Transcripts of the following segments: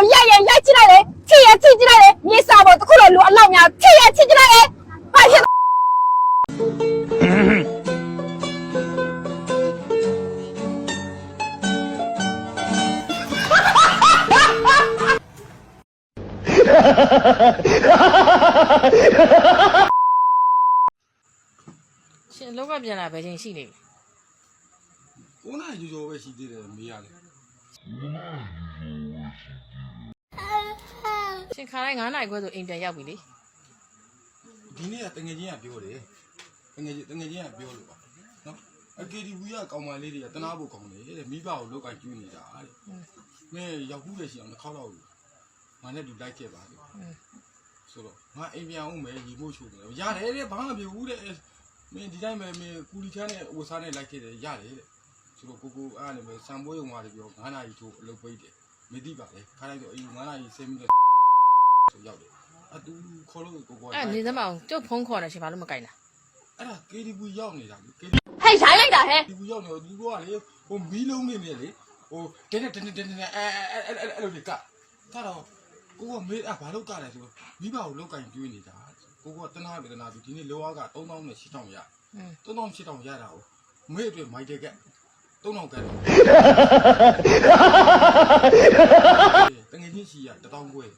ကိုရိုက်ရင်ရိုက်ကြည့်လိုက်လေချစ်ရချစ်ကြည့်လိုက်လေမြေစာပေါ်တစ်ခုလိုလူအလောက်များချစ်ရချစ်ကြည့်လိုက်လေဘာဖြစ်ရှင်အလောက်ကပြန်လာဘယ်ချိန်ရှိနေပြီကိုနာယူကျော်ပဲရှိသေးတယ်မေးရတယ် ရှင်ခါတိုင်း9နိုင်ခွဲဆိုအိမ်ပြန်ရောက်ပြီလေဒီနေ့ကတငယ်ချင်းကပြောတယ်တငယ်ချင်းတငယ်ချင်းကပြောလို့ပါနော်အကေဒီဝီကကောင်မလေးတွေကတနာဖို့ကောင်းတယ်တဲ့မိဘကိုလောက်ကကျွေးနေတာတဲ့မင်းရောက်ခုတဲ့ရှိအောင်တစ်ခေါက်တော့ငါနဲ့တူလိုက်ခဲ့ပါလေဆိုတော့ငါအိမ်ပြန်အောင်မယ်ညီမို့ချို့မယ်ရတယ်တဲ့ဘာမှမပြောဘူးတဲ့မင်းဒီတိုင်းပဲမင်းကူလီချမ်းနဲ့ဝတ်စားနဲ့လိုက်ခဲ့တယ်ရတယ်တဲ့ဆိုတော့ကိုကိုအားနေပဲစံပွဲုံမှာပြော9နာရီထိုးအလုပ်ပိတ်တယ်မသိပါလေခါလိုက်တော့အေး9နာရီ7မိနစ် ဆိုရောက်တယ်အတူခေါ်လို့ကိုကိုအဲ့နေသမအောင်ကျုပ်ဖုန်းခေါ်နေရှင်ဘာလို့မကင်တာအဲ့ဒါ KDB ရောက်နေတာလေ KDB ဟဲ့ရိုက်လိုက်တာဟဲ့ရောက်နေတော့သူကလေဟိုမီးလုံးနေနေလေဟိုတင်းတင်းတင်းတင်းတင်းအဲအဲအဲအဲ့လိုလေကကတော့ကိုကမေးအဘာလို့ကလဲဆိုမိဘကိုလောက်ကင်ကျွေးနေတာကိုကတနာဝေဒနာဆိုဒီနေ့လောက3000နဲ့8000ရอืม3000 8000ရတာကိုမေးအတွက်မိုက်တယ်က3000ကန်တော့တငယ်ချင်းရှိရ1000ကျွေး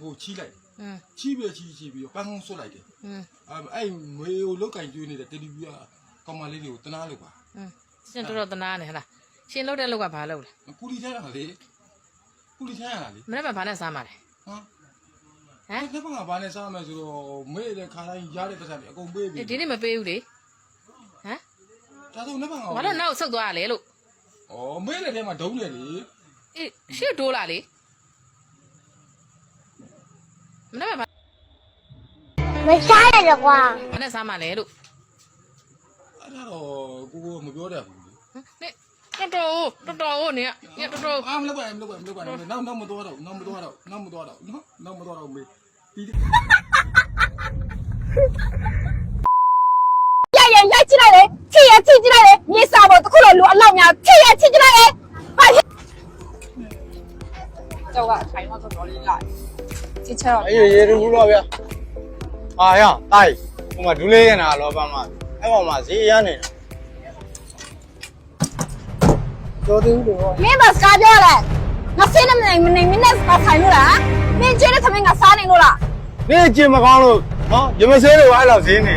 ဟိုချီးလိုက်ချီးပြီးချီးချီးပြီးပန်းကောင်းဆွတ်လိုက်တယ်အဲ့အဲ့မွေကိုလောက်ကင်ကျွေးနေတဲ့တေလီဗျူကကောင်မလေးတွေကိုတနာလို့ပါရှင်တို့တော့တနာနေဟလားရှင်လောက်တဲ့လောက်ကဘာလောက်လဲကူလီချမ်းရတာလေကူလီချမ်းရတာလေမနေ့ကဘာနဲ့စားမှာလဲဟမ်ဟမ်ဒီဘက်ကဘာနဲ့စားမယ်ဆိုတော့မေ့တဲ့ခါတိုင်းရတဲ့ပတ်စံပြီးအကုန်ပေးပြီဒီနေ့မပေးဘူးလေဟမ်ဒါဆိုနှစ်ဘက်ကဘာလို့နောက်ဆုတ်သွားရလဲလို့ဩမေ့တဲ့ထဲမှာဒုံးတယ်လေအေးရှေ့တိုးလာလေ မနေ့ကဘာမစားရတော့ကွာဘာနဲ့စားမှာလဲလို့အဲ့ဒါတော့ကိုကိုမပြောတတ်ဘူးလေဟမ်နေတော်တော်တော်တော်နေရတော်တော်အာမလုပ်ပါမလုပ်ပါမလုပ်ပါနောက်နောက်မတော်တော့နောက်မတော်တော့နောက်မတော်တော့နော်နောက်မတော်တော့မေးဒီရိုက်ရင်ရိုက်ကြည့်လိုက်လေချစ်ရချစ်ကြည့်လိုက်လေမြေစာပေါ်တစ်ခုလိုလူအလောက်များချစ်ရချစ်ကြည့်လိုက်လေဘာဖြစ်ကျောက်ကထိုင်တော့တော်တော်လေးလိုက် ချစ်ချတော့အေးရေတူဘူးတော့ဗျာအာရတိုက်ဟိုမှာဒူးလေးရနာလောဘမှာအဲ့ပေါ်မှာဈေးရနေတာတော်သေးဘူးလို့မင်းမစကားပြောလဲငါစင်းနေမနေမနေမင်းနဲ့စကားဆိုင်လို့လားမင်းကျဲတဲ့သမီးငါစားနေလို့လားနေအကျင်မကောင်းလို့နော်ရမစဲတွေအဲ့လောက်ဈေးနေ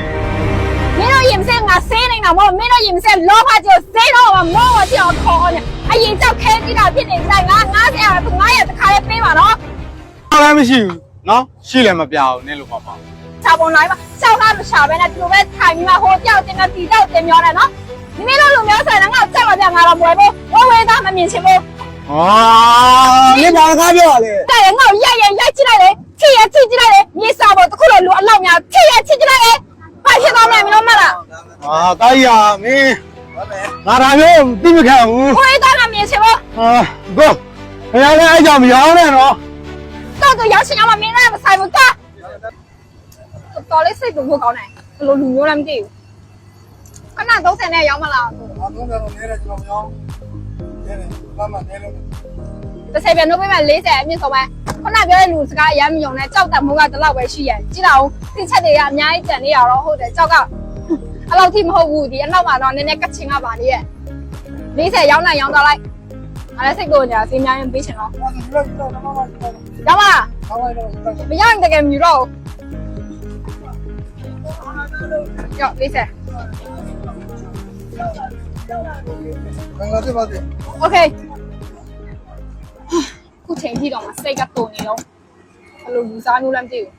မင်းတို့ရင်စဲငါစင်းနေတာမဟုတ်မင်းတို့ရင်စဲလောဘကြီးစဲတော့မမောဝတိအောင်ခေါ်နေအရင်ကြောက်ခဲကြည့်တာဖြစ်နေကြငါ90ရာ900တခါလေးပေးပါတော့အားလည်းမရှိဘူး နော်ရှိလည်းမပြအောင်နင်းလို့ပါပါချာပုံလိုက်ပါချောက်ကားမချာပဲနဲ့ဒီလိုပဲထိုင်ပြီးမှဟိုပြောက်တင်တဲ့တီတောက်တင်ပြောတယ်နော်မင်းတို့လူမျိုးဆိုရင်ငါကြောက်ပါကြငါတော့မွယ်ဘူးဝဝေးသားမမြင်ချင်ဘူးဟာနေဘာကားပြောရလဲတဲ့ငါ့ရိုက်ရင်ရိုက်ကြည့်လိုက်လေချစ်ရချစ်ကြည့်လိုက်လေမြေစာပေါ်တစ်ခုလိုလူအလောက်များချစ်ရချစ်ကြည့်လိုက်လေဘာဖြစ်သွားမလဲမင်းတို့မလားဟာတိုက်ရမင်းငါဒါမျိုးသိမခံဘူးဝဝေးသားမမြင်ချင်ဘူးဟာကိုခင်ဗျားလည်းအဲ့ကြောင့်မရောင်းနဲ့နော် တော့တော့ရောက်ချင်အောင်မင်းလည်းမဆိုင်ဘူးကတော်လေးစိတ်ကိုကောင်းတယ်ဘယ်လိုလူမျိုးလဲမသိဘူးခဏ30နဲ့ရောက်မလားအလုံးစုံတော့နေတယ်ကျွန်တော်မရောင်းနေတယ်ဘာမှနေလို့တစ်ဆယ်ပြန်နှုတ်ပေးမယ်40အမြင့်ဆုံးပဲခုနပြောတဲ့လူစကားအရမ်းမယုံနဲ့ကြောက်တမိုးကတလောက်ပဲရှိရင်ကြည့်တော့သင်ချက်တွေကအများကြီးကြံနေရတော့ဟုတ်တယ်ကြောက်ကအဲ့လောက်ထိမဟုတ်ဘူးဒီအနောက်မှာတော့နည်းနည်းကချင်ကပါလေရဲ့40ရောက်နိုင်ရောက်တော့လိုက် အဲ့ဒါစိတ်ကိုညာစီးများရင်ပေးချင်တော့ ဘာလို့လဲတော့တော့မမတော့ ရောက်မလား ဘာလို့လဲတော့ မရရင်တကယ်မြူတော့ရောက်40 ဘယ်လိုဖြစ်ပါ့ โอเคခုချိန်ထိတော့မစိတ်ကတုန်နေတော့ဘယ်လိုလူစားမျိုးလဲမသိဘူး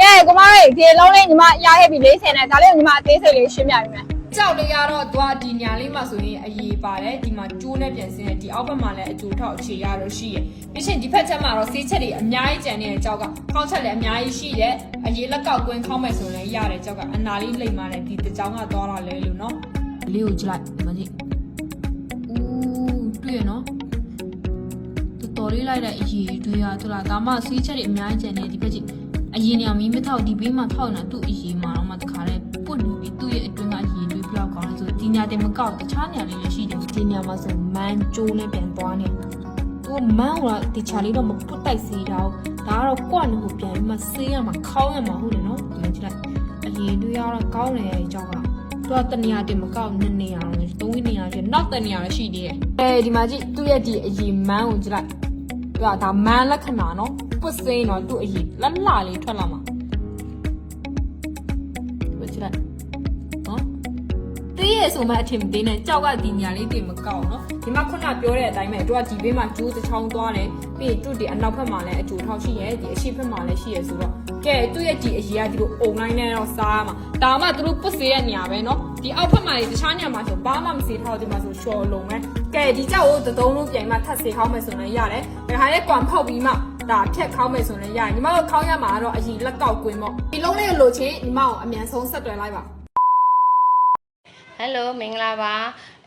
ကဲကိုမလေးဒီလုံးလေးညီမရခဲ့ပြီ40နဲ့ဒါလေးကိုညီမအသေးစိတ်လေးရှင်းပြပေးမယ် ကြောက်လေးကတော့သွားဒီညာလေးမှာဆိုရင်အရေးပါတယ်ဒီမှာကျိုးနဲ့ပြန်စင်းတယ်ဒီအောက်ဘက်မှာလည်းအကျိုးထောက်အခြေရလို့ရှိရပြီးရှင်ဒီဖက်ချက်မှာတော့ဆေးချက်တွေအများကြီးကျန်နေတဲ့ကြောက်ကခေါင်းချက်လည်းအများကြီးရှိတယ်အရေးလက်ကောက်ကွင်းခေါင်းမဲ့ဆိုရင်လည်းရတယ်ကြောက်ကအနာလေးလိမ့်ပါတယ်ဒီတကြောင်ကသွားလာလဲလို့နော်လေးကိုကြည့်လိုက်ဒီမှာကြည့်ဦးတွေ့ရနော်တော်တော်လေးလိုက်တဲ့အရေးတွေရသူလားဒါမှဆေးချက်တွေအများကြီးကျန်နေဒီဖက်ကြည့်အရင်နေအောင်မီးမထောက်ဒီဘေးမှာထောက်နေတာသူ့အရေးမှာတော့မှတခါလဲပွတ်နေပြီးသူ့ရဲ့အတွင်း ဆိုဒီညာတင်မကောက်တခြားနေရာလေးလည်းရှိတယ်ဒီနေရာမှာဆိုမန်ကျိုးနဲ့ပြန်သွားနေသူသူမန်းကဒီချာလေးတော့မပုတ်တိုက်စေးတော့ဒါကတော့ကွက်နေကိုပြန်ပြီးမှဆေးရမှာခေါင်းရမှာဟုတ်တယ်နော်ဒီမှာကြည့်လိုက်အရင်တွေကတော့ကောင်းတယ်အကြောင်းကသူကတနေရာတင်မကောက်နှစ်နေရာတော့သုံးနေရာရှိနောက်တနေရာရှိသေးတယ်အဲဒီမှာကြည့်သူ့ရဲ့ဒီအရင်မန်းကိုကြည့်လိုက်သူကဒါမန်းလက္ခဏာနော်ပုတ်စိမ်းတော့သူ့အရင်လှလှလေးထွက်လာမှာဒီကြည့်လိုက်နော် တေးရဆိုမှအထင်မသေးနဲ့ကြောက်ကဒီညာလေးတင်မကောက်နော်ဒီမှာခုနပြောတဲ့အတိုင်းပဲသူကဒီဘေးမှာကျိုးတစ်ချောင်းသွားတယ်ပြီးရင်သူ့ဒီအနောက်ဘက်မှာလည်းအကျိုးထောက်ရှိရဲဒီအရှိဘက်မှာလည်းရှိရဲဆိုတော့ကဲသူ့ရဲ့ဒီအရေးကဒီလိုအုံလိုက်နေတော့စားရမှာဒါမှသူတို့ပုတ်စေတဲ့နေရာပဲနော်ဒီအောက်ဘက်မှာတခြားနေရာမှာဆိုဘာမှမစေထောက်ဒီမှာဆိုရှော်လုံးပဲကဲဒီကြောက်ကိုသတုံးလုံးပြန်မှထပ်စေခေါင်းမယ်ဆိုရင်ရတယ်ဒါခါလေးကွမ်ဖောက်ပြီးမှဒါဖြတ်ခေါင်းမယ်ဆိုရင်ရတယ်ညီမတို့ခေါင်းရမှာကတော့အရင်လက်ကောက်ကွင်းပေါ့ဒီလုံးလေးကိုလိုချင်ညီမကိုအမြန်ဆုံးဆက်သွယ်လိုက်ပါ ဟယ်လိုမင်္ဂလာပါ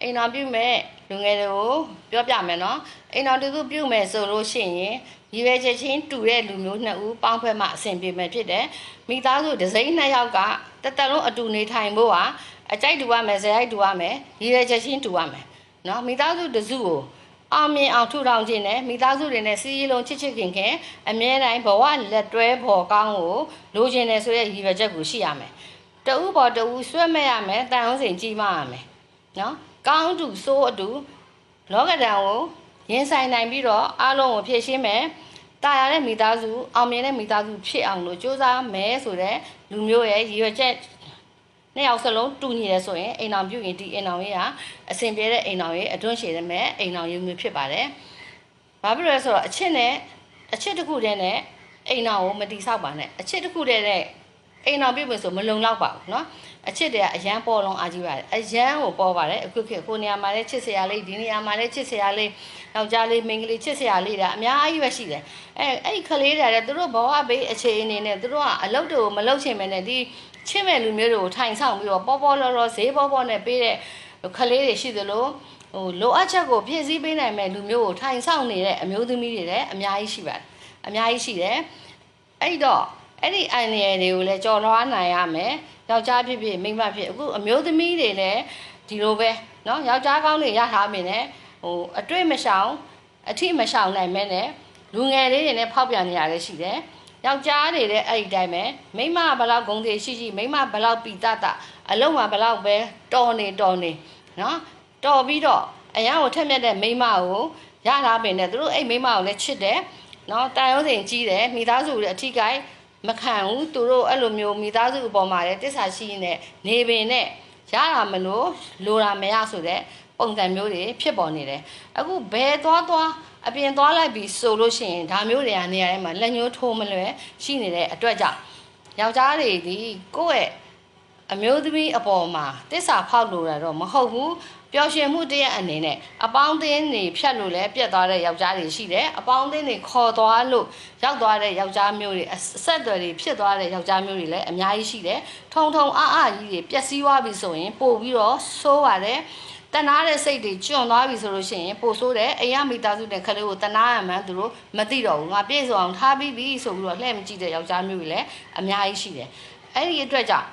အိမ်တော်ပြုမဲ့လူငယ်တွေကိုပြောပြမယ်နော်အိမ်တော်တူတူပြုမယ်ဆိုလို့ရှိရင်ရည်ရွယ်ချက်ချင်းတူတဲ့လူမျိုးနှစ်ဦးပေါင်းဖက်မှအဆင်ပြေမယ်ဖြစ်တယ်မိသားစုတစ်စိမ့်နှစ်ယောက်ကတက်တက်လုံးအတူနေထိုင်ဖို့ဟာအကြိုက်တူရမယ်ဇယိုက်တူရမယ်ရည်ရွယ်ချက်ချင်းတူရမယ်နော်မိသားစုတစ်စုကိုအောင်မြင်အောင်ထူထောင်ခြင်းနဲ့မိသားစုတွေနဲ့စီးရီလုံးချစ်ချစ်ခင်ခင်အမြဲတမ်းဘဝလက်တွဲဖော်ကောင်းကိုလိုချင်တယ်ဆိုတဲ့ရည်ရွယ်ချက်ကိုရှိရမယ် တဦးပေါ်တဦးဆွဲမဲ့ရမယ်တန်အောင်စင်ကြီးမရမယ်နော်ကောင်းတူစိုးအတူလောကဒဏ်ကိုရင်ဆိုင်နိုင်ပြီးတော့အားလုံးကိုဖြည့်ရှင်းမယ်တာယာတဲ့မိသားစုအောင်မြင်တဲ့မိသားစုဖြစ်အောင်လို့စ조사မယ်ဆိုတဲ့လူမျိုးရဲ့ရည်ရွယ်ချက်နှစ်ယောက်စလုံးတူညီတယ်ဆိုရင်အိမ်အောင်ပြုရင်ဒီအိမ်အောင်ရေးဟာအဆင်ပြေတဲ့အိမ်အောင်ရေးအတွန်းရှည်တဲ့မဲ့အိမ်အောင်ရေးမျိုးဖြစ်ပါတယ်။ဘာဖြစ်လို့လဲဆိုတော့အချစ်နဲ့အချစ်တစ်ခုတည်းနဲ့အိမ်အောင်ကိုမတိဆောက်ပါနဲ့အချစ်တစ်ခုတည်းနဲ့ အိမ်တော်ပြုတ်မယ်ဆိုမလုံလောက်ပါဘူးเนาะအချစ်တွေကအရန်ပေါ်လုံးအားကြီးပါတယ်အရန်ကိုပေါ်ပါတယ်အခုခေတ်ကိုနေရာမှာလည်းချစ်စရာလေးဒီနေရာမှာလည်းချစ်စရာလေးယောက်ျားလေးမိန်းကလေးချစ်စရာလေးဒါအများကြီးပဲရှိတယ်အဲအဲ့ဒီကလေးတွေကလည်းသူတို့ဘဝဘေးအခြေအနေနဲ့သူတို့ကအလုပ်တွေကိုမလုပ်ချင်ပဲနဲ့ဒီချစ်မဲ့လူမျိုးတွေကိုထိုင်ဆောင်ပြီးတော့ပေါ်ပေါ်လော်လော်ဈေးပေါ်ပေါ်နဲ့ပေးတဲ့ကလေးတွေရှိသလိုဟိုလိုအပ်ချက်ကိုဖြည့်ဆည်းပေးနိုင်မဲ့လူမျိုးကိုထိုင်ဆောင်နေတဲ့အမျိုးသမီးတွေလည်းအများကြီးရှိပါတယ်အများကြီးရှိတယ်အဲ့တော့ အဲ့ဒီအန်ရယ်တွေကိုလည်းကြော်လွှားနိုင်ရမယ်ယောက်ျားဖြစ်ဖြစ်မိန်းမဖြစ်အခုအမျိုးသမီးတွေလည်းဒီလိုပဲเนาะယောက်ျားကောင်းတွေရထားမင်းနဲ့ဟိုအတွေ့မရှောင်အထိမရှောင်နိုင်မဲနဲ့လူငယ်လေးတွေနဲ့ဖောက်ပြန်နေရတယ်ရှိတယ်ယောက်ျားတွေလည်းအဲ့ဒီတိုင်းပဲမိန်းမကဘလောက်ဂုံတွေရှိရှိမိန်းမဘလောက်ပီတတအလုံးမှာဘလောက်ပဲတော်နေတော်နေเนาะတော်ပြီးတော့အရန်ကိုထက်မြက်တဲ့မိန်းမကိုရထားပင်နဲ့သူတို့အဲ့မိန်းမကိုလည်းချစ်တယ်เนาะတန်ရုံးစင်ကြီးတယ်မိသားစုတွေအထိကိုက် မခံဘူးသူတို့အဲ့လိုမျိုးမိသားစုအပေါ်မှာလည်းတစ္ဆာရှိနေနေပင်နဲ့ရတာမလို့လိုတာမရဆိုတဲ့ပုံစံမျိုးတွေဖြစ်ပေါ်နေတယ်အခုဘယ်သွားသွားအပြင်သွားလိုက်ပြီးဆိုလို့ရှိရင်ဒါမျိုးတွေကနေရာထဲမှာလက်ညှိုးထိုးမလွယ်ရှိနေတဲ့အတွက်ကြောင့်ယောက်ျားတွေဒီကိုယ့်ရဲ့အမျိုးသမီးအပေါ်မှာတစ္ဆာဖောက်လို့ရတော့မဟုတ်ဘူး ပျော်ရွှင်မှုတရက်အနေနဲ့အပေါင်းအသင်းတွေဖြတ်လို့လဲပြတ်သွားတဲ့ယောက်ျားတွေရှိတယ်အပေါင်းအသင်းတွေခေါ်သွားလို့ရောက်သွားတဲ့ယောက်ျားမျိုးတွေအဆက်အသွယ်တွေဖြစ်သွားတဲ့ယောက်ျားမျိုးတွေလည်းအများကြီးရှိတယ်ထုံထုံအားအားကြီးတွေပျက်စီးသွားပြီဆိုရင်ပို့ပြီးတော့ဆိုးပါတယ်တနာတဲ့စိတ်တွေကျွံသွားပြီဆိုလို့ရှိရင်ပို့ဆိုးတယ်အိမ်ရမိသားစုတဲ့ခလေးကိုတနာရမှန်းသူတို့မသိတော့ဘူးငါပြည့်စုံအောင်ထားပြီးပြီဆိုပြီးတော့လှည့်မကြည့်တဲ့ယောက်ျားမျိုးတွေလည်းအများကြီးရှိတယ်အဲ့ဒီအတွက်ကြောင့်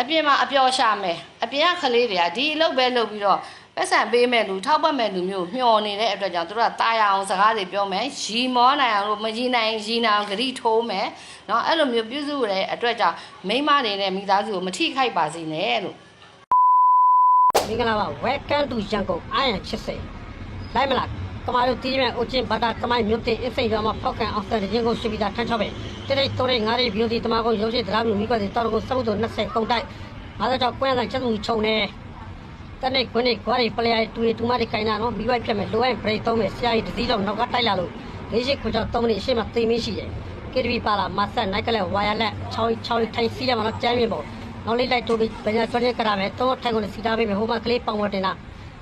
အပြင်မှာအပျော်ရှာမယ် အပြင်ကကလေးတွေကဒီအလုပ်ပဲလုပ်ပြီးတော့ပတ်စံပေးမဲ့လူထောက်ပတ်မဲ့လူမျိုးမျှော်နေတဲ့အတွက်ကြောင့်သူတို့ကตายအောင်စကားတွေပြောမယ်ရီမောနိုင်အောင်လို့မရီနိုင်ရီနိုင်အောင်ဂရိထိုးမယ်เนาะအဲ့လိုမျိုးပြုစုရတဲ့အတွက်ကြောင့်မိန်းမတွေနဲ့မိသားစုကိုမထိခိုက်ပါစေနဲ့လို့ မင်္ဂလာပါ welcome to ရန်ကုန်အာရန်80လိုက်မလားကမာတို့တီးမြအုတ်ချင်းဘာသာကမိုင်းမြို့တင်အစိမ့်ရွာမှာဖောက်ကန်အောင်စတဲ့ရင်ကိုရှိပြီးသားထန်းချောက်ပဲတိတိတိုးရိငါးရိဘီယိုဒီတမကုန်းရုပ်ရှိတရားမျိုးမိကွက်စီတောက်ကိုစောက်တို့20ကုန်တိုက် အားကြောင့်ကွင်းဆိုင်ချက်သူခြုံနေတနေ့ခွင်းနေခွားရိပလျာတူတူမတွေခိုင်းတာနော်မိဝိုက်ဖြတ်မယ်လိုအပ်ဘရိတ်သုံးမယ်ဆရာကြီးတစည်းတော့နောက်ကတိုက်လာလို့လေးရှိခွန်ကြောင့်3မိနစ်အရှိမသိမင်းရှိတယ် KTV ပါလာမဆက်နိုင်ကလေးဝါရလက်6 6ထိုင်စီးရမှာတော့ကျမ်းမြေပေါ့နောက်လေးလိုက်တိုးပြီးဘယ်ညာဆွဲနေကြရမယ်တော့ထိုင်ကုန်စီတာပေးမယ်ဟိုမှာကလေးပေါင်ဝတင်တာ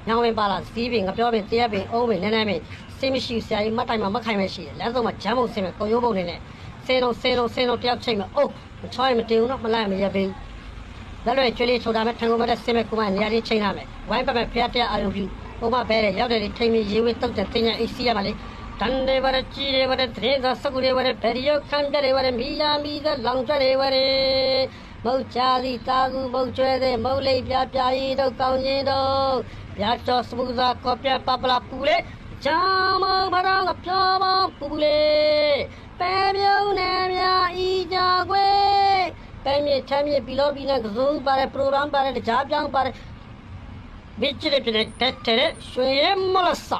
ညောင်းဝင်ပါလာစီးပင်ငပြောပင်တရားပင်အုံးပင်နည်းနည်းပင်စိတ်မရှိဆရာကြီးမတ်တိုင်မှာမခိုင်မရှိတယ်လမ်းဆုံးမှာဂျမ်းမုံဆင်းမယ်ကိုရိုးပုံနေနဲ့ဆင်းတော့ဆင်းတော့ဆင်းတော့တယောက်ချိန်မှာအိုးမချောရင်မတင်ဘူးနော်မလိုက်မရပေး လက်လွယ်ကျွေးလေးထိုးတာမဲ့ထန်ကုန်မဲ့ဆင်းမဲ့ကိုမနေရာလေးချိန်ရမယ်ဝိုင်းပတ်မဲ့ဖျားတရားအာရုံပြုဟိုမှာဘဲတဲ့ရောက်တဲ့ထိန်မီရေဝေးတုတ်တဲ့တင်ညာအေးစီးရပါလေတန်တွေဝရကြည်တွေဝရဒရေသာစကူတွေဝရဘယ်ရီယခံပြတွေဝရမီယာမီသာလောင်ကြတွေဝရမုတ်ချာစီတာကူမုတ်ကျွဲတဲ့မုတ်လိပ်ပြပြရီတို့ကောင်းချင်းတို့ပြတော်စပူစာကောပြပပလာပူလေဂျာမဘရောင်းကပြောပါပူလေပဲပြုံးနေမြဤကြခွေပဲမြေချမ်းမြေဘီလိုဘီနဲ့ကစုံပါတယ် ပရိုဂရမ်ပါတယ်ကြားပြောင်းပါတယ်ဘစ်ချစ်တဲ့တဲ့တဲ့ရွှေရမလဆာ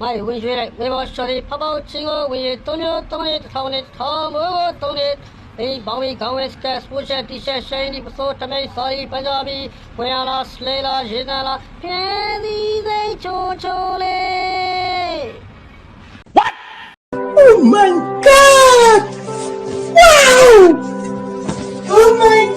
မိုင်ဝင်ရွှေလိုက်မေဘောရှော်ရီဖပေါချင်းကိုဝင်ရတုံးရတုံးရထောင်းနေထောင်းမို့တုံးနေအေးဘောင်းဝေးကောင်းဝဲစတက်စပိုချက်တီရှပ်ရှိုင်းဒီပစိုးတမိတ်စာရီပန်ဂျာဘီဝင်ရလာစလေလာရေနာလာဖဲဒီစိတ်ချိုချိုလေး Oh my my